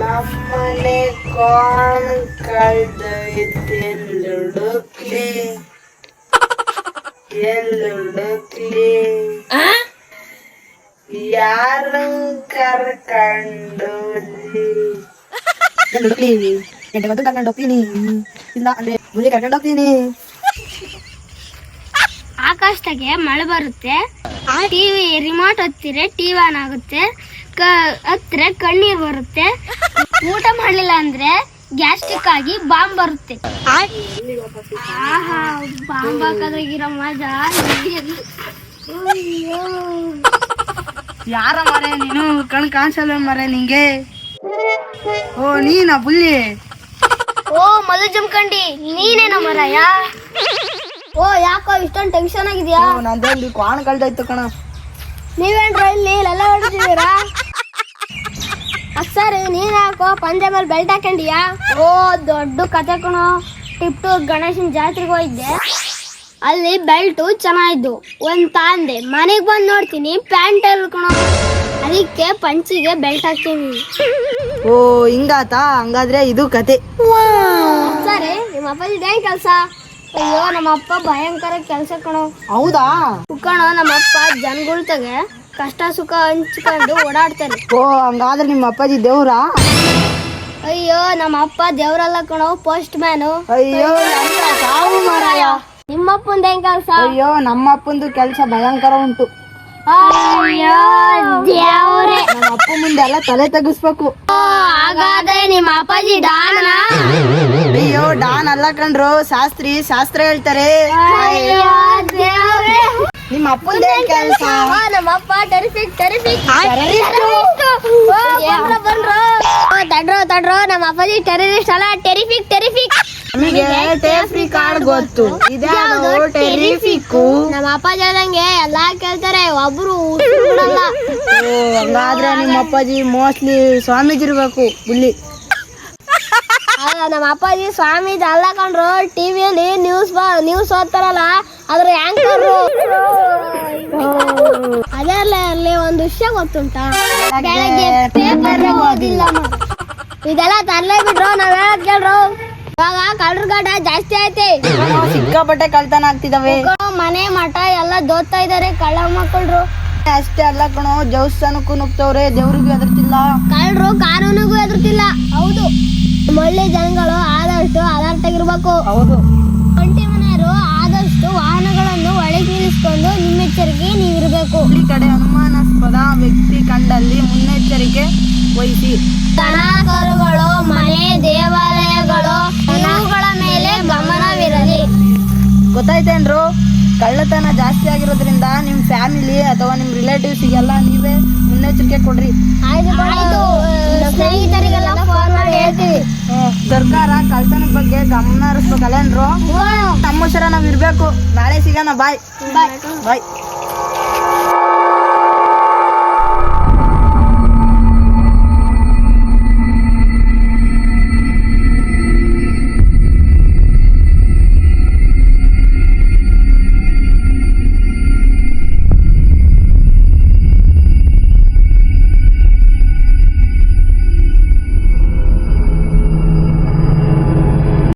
ನಮ್ಮನೆ ಕಾಣ್ ಕಳ್ದೈತೆ ಹುಡುಕ್ಲಿ ಎಲ್ಲಿ ಹುಡುಕ್ಲಿ ಯಾರು ಕರ್ಕೊಂಡು ಹುಡುಕ್ಲಿ ಗಂಟೆ ಗೊತ್ತು ಕರ್ಕೊಂಡು ಹೋಗ್ತೀನಿ ಇಲ್ಲ ಅಂದ್ರೆ ಹುಲಿ ಕರ್ಕೊಂಡು ಹೋಗ್ತೀನಿ ಆಕಾಶದಾಗೆ ಮಳೆ ಬರುತ್ತೆ. ಟಿವಿ ರಿಮೋಟ್ ಹತ್ತಿರ ಟಿವಿ ಆನ್ ಆಗುತ್ತೆ ಹತ್ತಿರ ಕಣ್ಣೀರ್ ಬರುತ್ತೆ. ಊಟ ಮಾಡ್ಲಿಲ್ಲ ಅಂದ್ರೆ ಗ್ಯಾಸ್ಟ್ರಿಕ್ ಆಗಿ ಬಾಂಬ್ ಬರುತ್ತೆ. ಆಹಾ ಬಾಂಬ್ ಹಾಕೋದ್ರಾಗಿರೋ ಮಜಾ. ಯಾರ ಮರೆ ನೀನು? ಕಣ್ ಕಾಣಿಸಲ್ಲ ಮರೆ ನಿಂಗೆ? ಓ ನೀನಾ ಬುಲ್ಲಿ ಓ ಮಧು ಜಮ್ಕಂಡಿ ನೀನೇನ ಮರಯ್ಯ? ಓ ಯಾಕೋ ಇಷ್ಟೊಂದು ಟೆನ್ಷನ್ ಆಗಿದ್ಯಾ? ನಂದೊಂದು ಕ್ವಾಣ ಕಳ್ದೈತು ಕಣ. ನೀವೇನ್ರ ಇಲ್ಲಿ ಎಲ್ಲ ಹೊಡಿತಿದ್ದೀರಾ ಸರಿ ನೀನ್ ಯಾಕೋ ಪಂಜೆ ಮೇಲೆ ಬೆಲ್ಟ್ ಹಾಕೊಂಡಿಯಾ? ಓ ದೊಡ್ಡ ಕತೆ ಕಣೋ. ಟಿಪ್ಟು ಗಣೇಶನ ಜಾತ್ರೆಗೆ ಹೋಗಿದ್ದೆ. ಅಲ್ಲಿ ಬೆಲ್ಟು ಚೆನ್ನಾಗಿದ್ದು ಒಂದ್ ತಾಂದೆ. ಮನೆಗೆ ಬಂದು ನೋಡ್ತೀನಿ ಪ್ಯಾಂಟ್ ಕಣೋ. ಅದಕ್ಕೆ ಪಂಚಿಗೆ ಬೆಲ್ಟ್ ಹಾಕ್ತೀನಿ. ಓ ಹಿಂಗಾತಾ? ಹಂಗಾದ್ರೆ ಇದು ಕತೆ. ಸರಿ ನಿಮ್ಮ ಅಪ್ಪಾಜಿ ಏನ್ ಕೆಲ್ಸ? ಅಯ್ಯೋ ನಮ್ಮ ಅಪ್ಪ ಭಯಂಕರ ಕೆಲಸ ಕಣೋ. ಹೌದಾ? ಕಣೋ ನಮ್ಮಪ್ಪ ಜನಗಳ ತಗೆ ಕಷ್ಟ ಸುಖ ಹಂಚ್ಕೊಂಡು ಓಡಾಡ್ತಾರೆ. ಓ ಹಂಗಾದ್ರೆ ನಿಮ್ಮ ಅಪ್ಪಾಜಿ ದೇವ್ರಾ? ಅಯ್ಯೋ ನಮ್ಮ ಅಪ್ಪ ದೇವ್ರಲ್ಲ ಕಣೋ ಪೋಸ್ಟ್ ಮ್ಯಾನು ಅಯ್ಯೋ ಸಾವು ಮಾರಾಯ. ನಿಮ್ಮಪ್ಪಂದ ಹೆಂಗ್ ಕೆಲಸ? ಅಯ್ಯೋ ನಮ್ಮ ಅಪ್ಪಂದು ಕೆಲಸ ಭಯಂಕರ ಉಂಟು. ದೇವ್ರೆ. ನಮ್ಮ ಅಪ್ಪ ಮುಂದೆ ಎಲ್ಲ ತಲೆ ತಗ್ಗಿಸ್ಬೇಕು. ಹಾಗಾದ್ರೆ ನಿಮ್ಮ ಅಪ್ಪಾಜಿ ಡಾನ ಅಯ್ಯೋ ಡಾನ್ ಅಲ್ಲ ಕಣ್ರು. ಶಾಸ್ತ್ರಿ ಶಾಸ್ತ್ರ ಹೇಳ್ತಾರೆ. ನಿಮ್ಮ ಅಪ್ಪಂದೇ ಕೆಲಸ. ನಮ್ಮ ಅಪ್ಪ ಟೆರಿಫಿಕ್ ಟೆರಿಫಿಕ್ ಬಂದ್ರು. ತಡ್ರೋ ತಡ್ರೋ. ನಮ್ಮ ಅಪ್ಪಾಜಿ ಟೆರರಿಸ್ಟ್ ಅಲ್ಲ ಟೆರಿಫಿಕ್ ಟೆರಿಫಿಕ್ ನಮಗೆ ಟೇಪ್ ಕಾರ್ಡ್ ಗೊತ್ತು. ಇದ್ಯಾವುದು ಟೆರಿಫಿಕ್ಕು ನಮ್ಮ ಅಪ್ಪಾಜಿ ಹೇಳ್ದಂಗೆ ಎಲ್ಲಾ ಕೇಳ್ತಾರೆ ಒಬ್ರು ಬಿಡಲ್ಲ. ಓ ಹಂಗಾದ್ರೆ ನಿಮ್ಮ ಅಪ್ಪಾಜಿ ಮೋಸ್ಟ್ಲಿ ಸ್ವಾಮೀಜಿ ಇರ್ಬೇಕು ಬುಲ್ಲಿ ಅಲ್ಲ, ನಮ್ಮ ಅಪ್ಪಾಜಿ ಸ್ವಾಮೀಜಿ ಅಲ್ಲ ಕಂಡ್ರು ಟಿವಿಯಲ್ಲಿ ನ್ಯೂಸ್ ನ್ಯೂಸ್ ಓದ್ತಾರಲ್ಲ ಅದ್ರ ಆಂಕರ್ ಅದರಲ್ಲಿ ಒಂದು ವಿಷಯ ಗೊತ್ತುಂಟಾ? ಬೆಳಗ್ಗೆ ಪೇಪರ್ ಓದಿಲ್ಲ. ಇದೆಲ್ಲ ತರ್ಲೇ ಬಿಟ್ರು ನಾವ್ ಹೇಳಕ್ ಕೇಳ್ರು. ಇವಾಗ ಕಳ್ಳರ್ಗಡ ಜಾಸ್ತಿ ಐತೆ. ಸಿಕ್ಕಾಪಟ್ಟೆ ಕಳ್ತನ ಆಗ್ತಿದಾವೆ. ಮನೆ ಮಠ ಎಲ್ಲ ದೋತ್ತಾ ಇದಾರೆ ಕಳ್ಳ ಮಕ್ಕಳು ಅಷ್ಟೇ ಅಲ್ಲ ಕಣೋ ದೇವಸ್ಥಾನಕ್ಕೂ ನುಗ್ತವ್ರೆ ದೇವ್ರಿಗೂ ಎದುರ್ತಿಲ್ಲ ಕಳ್ಳರು ಕಾನೂನಿಗೂ ಎದುರ್ತಿಲ್ಲ ಹೌದು. ಒಳ್ಳೆ ಜನಗಳು ಆದಷ್ಟು ಅಲರ್ಟ್ ಆಗಿರ್ಬೇಕು. ಹೌದು. ಒಂಟಿ ಮನೆಯವರು ಆದಷ್ಟು ವಾಹನಗಳನ್ನು ಒಳಗೆ ನಿಲ್ಲಿಸ್ಕೊಂಡು ನಿಮ್ಮೆಚ್ಚರಿಕೆ ನೀವಿರಬೇಕು ಈ ಕಡೆ ಅನುಮಾನಾಸ್ಪದ ವ್ಯಕ್ತಿ ಕಂಡಲ್ಲಿ ಮುನ್ನೆಚ್ಚರಿಕೆ ವಹಿಸಿ ದನ ಕರುಗಳು ಮನೆ ದೇವಾಲಯಗಳು ಇವುಗಳ ಮೇಲೆ ಗಮನವಿರಲಿ. ಗೊತ್ತಾಯ್ತೇನ್ರು ಕಳ್ಳತನ ಜಾಸ್ತಿ ಆಗಿರೋದ್ರಿಂದ ನಿಮ್ ಫ್ಯಾಮಿಲಿ ಅಥವಾ ನಿಮ್ ಎಲ್ಲ ನೀವೇ ಮುನ್ನೆಚ್ಚರಿಕೆ ಕೊಡ್ರಿ. ಆಯ್ತು ಸ್ನೇಹಿತರಿಗೆಲ್ಲ ಫೋನ್ ಮಾಡಿ ಹೇಳ್ತೀವಿ. ಸರ್ಕಾರ ಕಳ್ಳತನ ಬಗ್ಗೆ ಗಮನ ಹರಿಸ್ಬೇಕಲ್ಲೇನ್ರು ನಮ್ಮ ಹುಷಾರ ನಾವ್ ಇರ್ಬೇಕು. ನಾಳೆ ಸಿಗೋಣ ಬಾಯ್. ಬಾಯ್. ಬಾಯ್.